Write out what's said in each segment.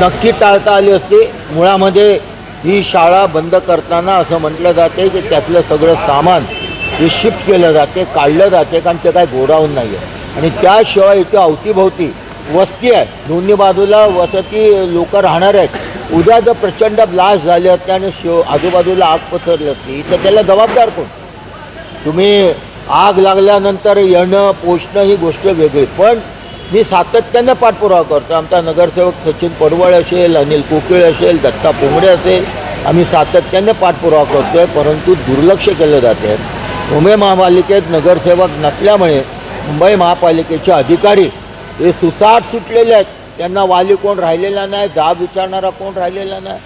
नक्की टाळता आली असती. मुळामध्ये ही शाळा बंद करताना असं म्हटलं जाते की त्यातलं सगळं सामान हे शिफ्ट केलं जाते काढलं जाते कारण ते काय गोडाऊन नाही आहे आणि त्याशिवाय इथे अवतीभोवती वस्ती आहे. दोन्ही बाजूला वसती लोक राहणार आहेत. उद्या जर प्रचंड ब्लास्ट झाले असते आणि शिव आजूबाजूला आग पसरली असती तर त्याला जबाबदार कोण? तुम्ही आग लागल्यानंतर येणं पोचणं ही गोष्ट वेगळी. पण मी सातत्याने पाठपुरावा करतो. आमचा नगरसेवक सचिन पडवळ असेल अनिल कोकिळ असेल दत्ता पोंगडे असेल आम्ही सातत्याने पाठपुरावा करतोय परंतु दुर्लक्ष केलं जाते मुंबई महापालिकेत नगरसेवक नसल्यामुळे मुंबई महापालिकेचे अधिकारी हे सुसाट सुटलेले आहेत. त्यांना वाली कोण राहिलेला नाही जाब विचारणारा कोण राहिलेला नाही.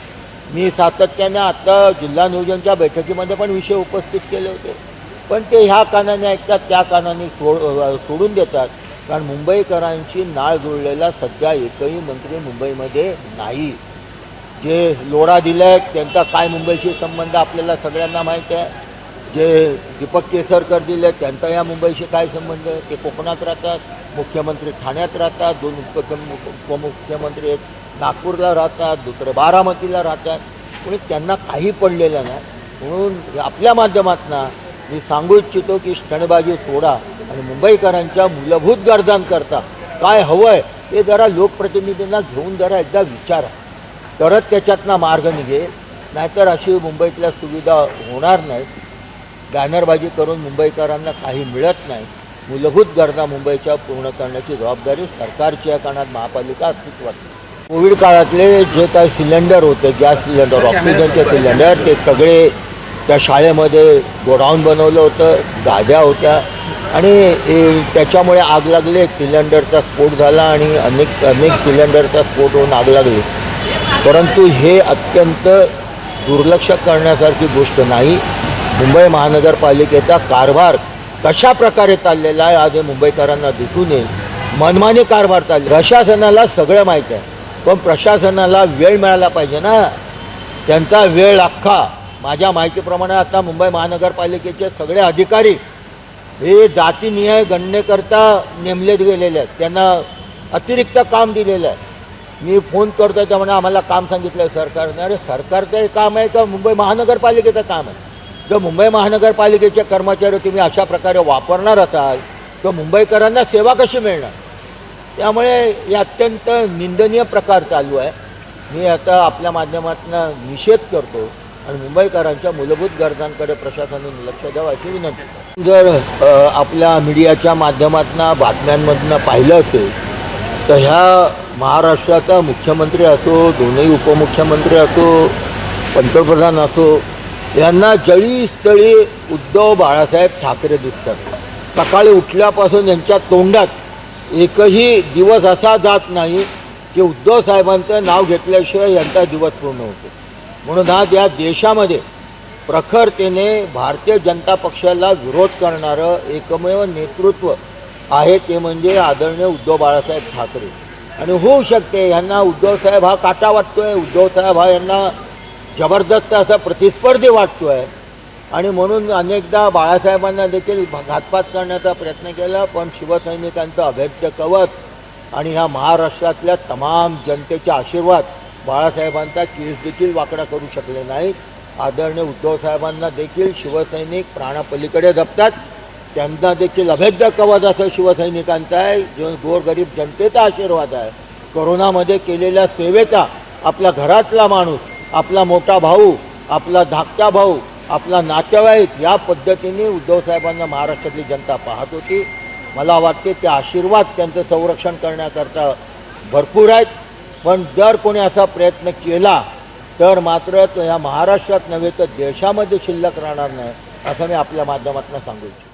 मी सातत्याने आत्ता जिल्हा नियोजनच्या बैठकीमध्ये पण विषय उपस्थित केले होते. पण ते ह्या कानाने ऐकतात त्या कानाने सोड सोडून देतात. कारण मुंबईकरांची नाळ जुळलेला सध्या एकही मंत्री मुंबईमध्ये नाही. जे लोढा दिले आहेत त्यांचा काय मुंबईशी संबंध आपल्याला सगळ्यांना माहीत आहे? जे दीपक केसरकर दिले त्यांचा या मुंबईशी काय संबंध आहे? ते कोकणात राहतात मुख्यमंत्री ठाण्यात राहतात दोन उपमुख्यमंत्री एक नागपूरला राहतात दुसरे बारामतीला राहतात. कोणी त्यांना काही पडलेलं नाही. म्हणून आपल्या माध्यमातून मी सांगू इच्छितो की स्टणबाजी सोडा आणि मुंबईकरांच्या मूलभूत गरजांकरता काय हवं आहे ते जरा लोकप्रतिनिधींना घेऊन जरा एकदा विचारा. तरच त्याच्यातनं मार्ग निघेल. नाहीतर अशी मुंबईतल्या सुविधा होणार नाहीत. बॅनरबाजी करून मुंबईकरांना काही मिळत नाही. मूलभूत गरजा मुंबईच्या पूर्ण करण्याची जबाबदारी सरकारच्या कानात महापालिका अस्तित्वात कोविड काळातले जे काही सिलेंडर होते गॅस सिलेंडर ऑक्सिजनचे सिलेंडर ते सगळे त्या शाळेमध्ये गोडाऊन बनवलं होतं गाद्या होत्या. आणि त्याच्यामुळे आग लागली एक सिलेंडरचा स्फोट झाला आणि अनेक अनेक सिलेंडरचा स्फोट होऊन आग लागली. परंतु हे अत्यंत दुर्लक्ष करण्यासारखी गोष्ट नाही. मुंबई महानगरपालिकेचा कारभार कशा प्रकारे चाललेला आहे आज हे मुंबईकरांना दिसून येईल. मनमानी कारभार चालले प्रशासनाला सगळं माहीत आहे. पण प्रशासनाला वेळ मिळाला पाहिजे ना. त्यांचा वेळ अख्खा. माझ्या माहितीप्रमाणे आता मुंबई महानगरपालिकेचे सगळे अधिकारी हे जातीनिहाय गणनेकरता नेमलेत गेलेले आहेत. त्यांना अतिरिक्त काम दिलेलं आहे. मी फोन करतो त्यामुळे आम्हाला काम सांगितलं आहे सरकारनं. अरे सरकारचं हे काम आहे का? मुंबई महानगरपालिकेचं काम आहे. जर मुंबई महानगरपालिकेचे कर्मचारी तुम्ही अशा प्रकारे वापरणार असाल तर मुंबईकरांना सेवा कशी मिळणार? त्यामुळे हे अत्यंत निंदनीय प्रकार चालू आहे. मी आता आपल्या माध्यमातून निषेध करतो आणि मुंबईकरांच्या मूलभूत गरजांकडे प्रशासनाने लक्ष द्यावं अशी विनंती. जर आपल्या मीडियाच्या माध्यमातून बातम्यांमधनं पाहिलं असेल तर ह्या महाराष्ट्राचा मुख्यमंत्री असो दोन्ही उपमुख्यमंत्री असो पंतप्रधान असो यांना जळीस्थळी उद्धव बाळासाहेब ठाकरे दिसतात. सकाळी उठल्यापासून यांच्या तोंडात एकही दिवस असा जात नाही की उद्धव साहेबांचं नाव घेतल्याशिवाय यांचा दिवस पूर्ण होतो. म्हणून आज या देशामध्ये प्रखरतेने भारतीय जनता पक्षाला विरोध करणारं एकमेव नेतृत्व आहे ते म्हणजे आदरणीय उद्धव बाळासाहेब ठाकरे. आणि होऊ शकते यांना उद्धवसाहेब हा काटा वाटतो आहे उद्धवसाहेब हा यांना जबरदस्त असा प्रतिस्पर्धी वाटतो आहे आणि म्हणून अनेकदा बाळासाहेबांना देखील घातपात करण्याचा प्रयत्न केला पण शिवसैनिकांचं अभेद्य कवच आणि ह्या महाराष्ट्रातल्या तमाम जनतेचे आशीर्वाद बाळासाहेबांचा केस देखील वाकडा करू शकले नाहीत आदरणीय उद्धवसाहेबांना देखील शिवसैनिक प्राणापलीकडे जपतात. त्यांना देखील अभेद्य कवच असं शिवसैनिकांचा आहे. जो गोरगरीब जनतेचा आशीर्वाद आहे. कोरोनामध्ये केलेल्या सेवेचा आपला घरातला माणूस आपला मोठा भाऊ आपला धाकटा भाऊ आपला नातेवाईक या पद्धतीने उद्धवसाहेबांना महाराष्ट्रातली जनता पाहत होती. मला वाटते ते आशीर्वाद त्यांचं संरक्षण करण्याकरता भरपूर आहेत. पण जर कोणी असा प्रयत्न केला तर मात्र तो या महाराष्ट्रात नव्हे तर देशामध्ये शिल्लक राहणार नाही असं मी आपल्या माध्यमातून सांगू इच्छितो.